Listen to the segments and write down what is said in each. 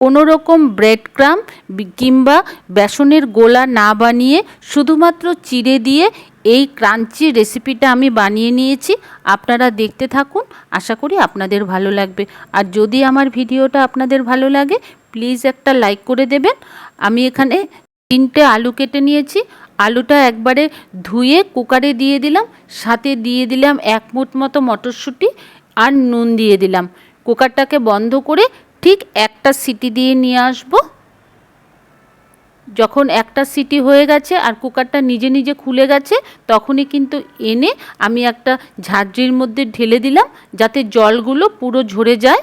কোনো রকম ব্রেড ক্রাম কিংবা বেসনের গোলা না বানিয়ে শুধুমাত্র চিড়ে দিয়ে এই ক্রাঞ্চি রেসিপিটা আমি বানিয়ে নিয়েছি, আপনারা দেখতে থাকুন, আশা করি আপনাদের ভালো লাগবে। আর যদি আমার ভিডিওটা আপনাদের ভালো লাগে প্লিজ একটা লাইক করে দেবেন। আমি এখানে তিনটে আলু কেটে নিয়েছি। আলুটা একবারে ধুয়ে কুকারে দিয়ে দিলাম, সাথে দিয়ে দিলাম এক মুঠ মতো মটরশুঁটি আর নুন দিয়ে দিলাম। কুকারটাকে বন্ধ করে ঠিক একটা সিটি দিয়ে নিয়ে আসব। যখন একটা সিটি হয়ে গেছে আর কুকারটা নিজে নিজে খুলে গেছে, তখনই কিন্তু এনে আমি একটা ঝাঁঝরির মধ্যে ঢেলে দিলাম যাতে জলগুলো পুরো ঝরে যায়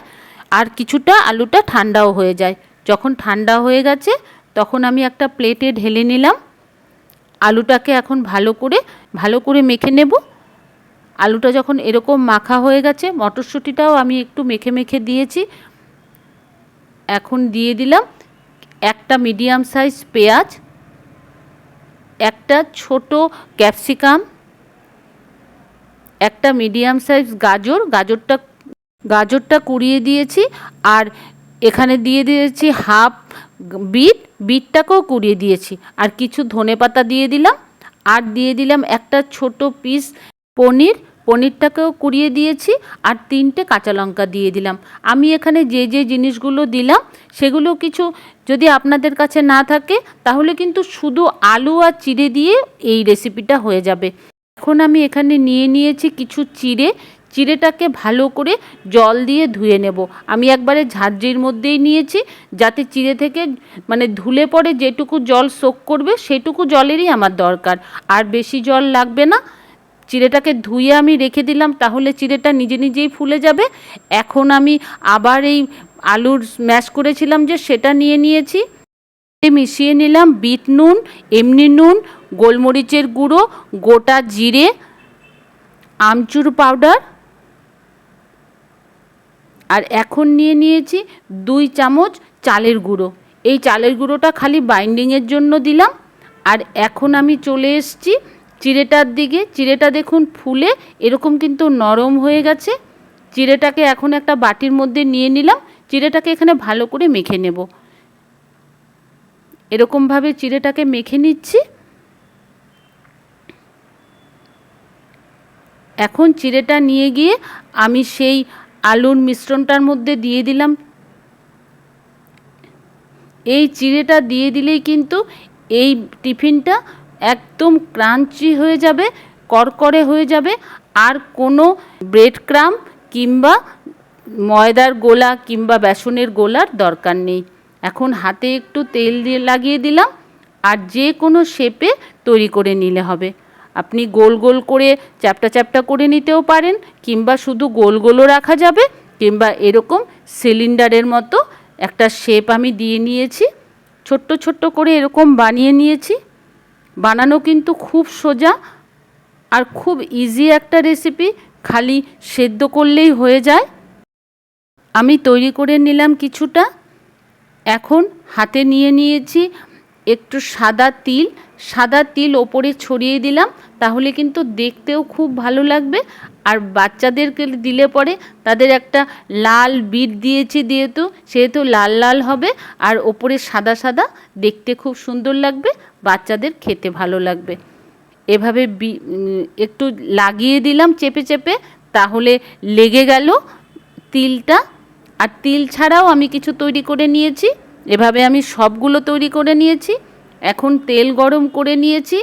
আর কিছুটা আলুটা ঠান্ডাও হয়ে যায়। যখন ঠান্ডা হয়ে গেছে, তখন আমি একটা প্লেটে ঢেলে নিলাম। আলুটাকে এখন ভালো করে ভালো করে মেখে নেব। আলুটা যখন এরকম মাখা হয়ে গেছে, মটরশুঁটিটাও আমি একটু মেখে মেখে দিয়েছি। এখন দিয়ে দিলাম একটা মিডিয়াম সাইজ পেঁয়াজ, একটা ছোট ক্যাপসিকাম, একটা মিডিয়াম সাইজ গাজর, গাজরটা গাজরটা কুড়িয়ে দিয়েছি আর এখানে দিয়ে দিয়েছি হাফ বিট, বিটটাকেও কুড়িয়ে দিয়েছি আর কিছু ধনে পাতা দিয়ে দিলাম আর দিয়ে দিলাম একটা ছোট পিস পনির পনিরটাকেও কুড়িয়ে দিয়েছি আর তিনটে কাঁচা লঙ্কা দিয়ে দিলাম। আমি এখানে যে যে জিনিসগুলো দিলাম, সেগুলো কিছু যদি আপনাদের কাছে না থাকে, তাহলে কিন্তু শুধু আলু আর চিড়ে দিয়ে এই রেসিপিটা হয়ে যাবে। এখন আমি এখানে নিয়ে নিয়েছি কিছু চিড়ে। চিড়েটাকে ভালো করে জল দিয়ে ধুয়ে নেব। আমি একবারে ঝাঁঝরির মধ্যেই নিয়েছি, যাতে চিড়ে থেকে মানে ধুলে পরে যেটুকু জল সোক করবে, সেটুকু জলেরই আমার দরকার। আর বেশি জল লাগবে না চিড়েটাকে ধুয়ে আমি রেখে দিলাম, তাহলে চিড়েটা নিজে নিজেই ফুলে যাবে। এখন আমি আবার এই আলুর স্ম্যাশ করেছিলাম যে সেটা নিয়ে নিয়েছি। মিশিয়ে নিলাম বিট নুন, এমনি নুন, গোলমরিচের গুঁড়ো, গোটা জিরে, আমচুর পাউডার। আর এখন নিয়ে নিয়েছি দুই চামচ চালের গুঁড়ো। এই চালের গুঁড়োটা খালি বাইন্ডিংয়ের জন্য দিলাম। আর এখন আমি চলে এসেছি চিড়েটার দিকে, চিড়েটা দেখুন ফুলে এরকম কিন্তু নরম হয়ে গেছে। চিড়েটাকে এখন একটা বাটির মধ্যে নিয়ে নিলাম, চিড়েটাকে এখানে ভালো করে মেখে নেব। এরকমভাবে চিড়েটাকে মেখে নিচ্ছি। এখন চিড়েটা নিয়ে গিয়ে আমি সেই আলুর মিশ্রণটার মধ্যে দিয়ে দিলাম। এই চিড়েটা দিয়ে দিলেই কিন্তু এই টিফিনটা একদম ক্রাঞ্চি হয়ে যাবে করকরে হয়ে যাবে। আর কোনো ব্রেড ক্রাম কিংবা ময়দার গোলা কিংবা বেসনের গোলার দরকার নেই। এখন হাতে একটু তেল দিয়ে লাগিয়ে দিলাম আর যে কোনো শেপে তৈরি করে নিলে হবে। আপনি গোল গোল করে চ্যাপটা চ্যাপটা করে নিতেও পারেন কিংবা শুধু গোল গোলও রাখা যাবে কিংবা এরকম সিলিন্ডারের মতো একটা শেপ আমি দিয়ে নিয়েছি। ছোট্ট ছোট্ট করে এরকম বানিয়ে নিয়েছি। বানানো কিন্তু খুব সোজা আর খুব ইজি একটা রেসিপি খালি সেদ্ধ করলেই হয়ে যায়। আমি তৈরি করে নিলাম কিছুটা। এখন হাতে নিয়ে নিয়েছি একটু সাদা তিল সাদা তিল ওপরে ছড়িয়ে দিলাম, তাহলে কিন্তু দেখতেও খুব ভালো লাগবে। আর বাচ্চাদেরকে দিলে পরে তাদের একটা লাল বিট দিয়েছি যেহেতু, সেহেতু লাল লাল হবে। আর ওপরে সাদা সাদা দেখতে খুব সুন্দর লাগবে, বাচ্চাদের খেতে ভালো লাগবে। এভাবে একটু লাগিয়ে দিলাম চেপে চেপে, তাহলে লেগে গেল তিলটা। আর তিল ছাড়াও আমি কিছু তৈরি করে নিয়েছি। এভাবে আমি সবগুলো তৈরি করে নিয়েছি। এখন তেল গরম করে নিয়েছি।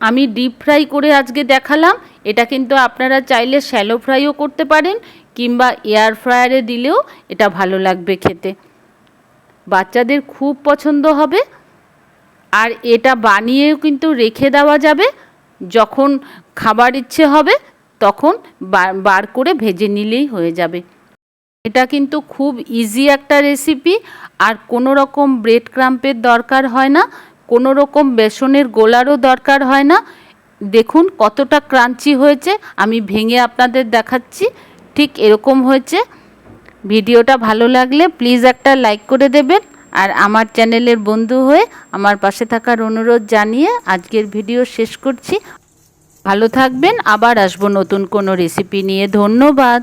আমি ডিপ ফ্রাই করে আজকে দেখালাম। এটা কিন্তু আপনারা চাইলে শ্যালো ফ্রাইও করতে পারেন কিংবা এয়ার ফ্রায়ারে দিলেও এটা ভালো লাগবে খেতে। বাচ্চাদের খুব পছন্দ হবে। আর এটা বানিয়েও কিন্তু রেখে দেওয়া যাবে। যখন খাবার ইচ্ছে হবে তখন বার করে ভেজে নিলেই হয়ে যাবে। এটা কিন্তু খুব ইজি একটা রেসিপি আর কোনো রকম ব্রেড ক্রাম্পের দরকার হয় না কোনো রকম বেসনের গোলারও দরকার হয় না। দেখুন কতটা ক্রাঞ্চি হয়েছে, আমি ভেঙে আপনাদের দেখাচ্ছি, ঠিক এরকম হয়েছে। ভিডিওটা ভালো লাগলে প্লিজ একটা লাইক করে দেবেন আর আমার চ্যানেলের বন্ধু হয়ে আমার পাশে থাকার অনুরোধ জানিয়ে আজকের ভিডিও শেষ করছি। ভালো থাকবেন, আবার আসব নতুন কোনো রেসিপি নিয়ে। ধন্যবাদ।